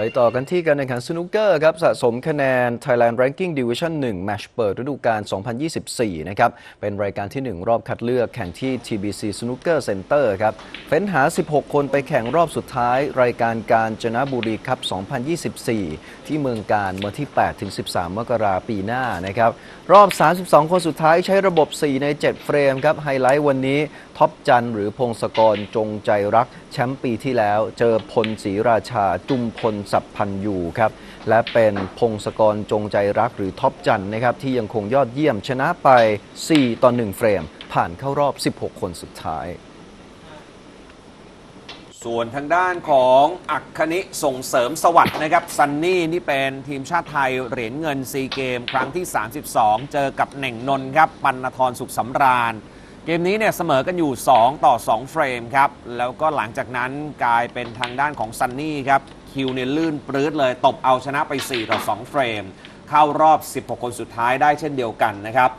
ไปต่อกันที่การแข่งขันสนุกเกอร์ครับสะสมคะแนน Thailand Ranking Division 1แมชเปิดฤดูกาล 2024 นะครับ เป็นรายการที่ 1 รอบคัดเลือกแข่งที่ TBC Snooker Center ครับ เฟ้นหา 16 คนไปแข่งรอบสุดท้าย รายการการจนบุรีครับ 2024 ที่เมืองการเมื่อที่8-13 มกราปีหน้านะครับ รอบ 32 คนสุดท้ายใช้ระบบ 4 ใน 7 เฟรมครับ ไฮไลท์วันนี้ท็อปจันหรือพงศกรจงใจรักแชมป์ปีที่แล้ว เจอพลศรีราชาจุมพลสัพพันยูครับและเป็นพงศกรจงใจรักหรือท็อปจันนะครับที่ยังคงยอดเยี่ยมชนะไป 4 ต่อ 1 เฟรม ผ่านเข้ารอบ 16 คนสุดท้าย ส่วนทางด้านของอัคคณิส่งเสริมสวัสด์นะครับซันนี่นี่เป็นทีมชาติไทยเหรียญเงินซีเกม ครั้งที่ 32 เจอกับเหน่งนนท์ครับปัณธรสุขสำราญ เกมนี้เนี่ยเสมอกันอยู่ 2 ต่อ 2 เฟรมครับ แล้วก็หลังจากนั้นกลายเป็นทางด้านของซันนี่ครับ คิวเนี่ยลื่นปลื้ดเลยตบเอาชนะไป 4 ต่อ 2 เฟรม เข้ารอบ 16 คนสุดท้ายได้เช่นเดียวกันนะครับ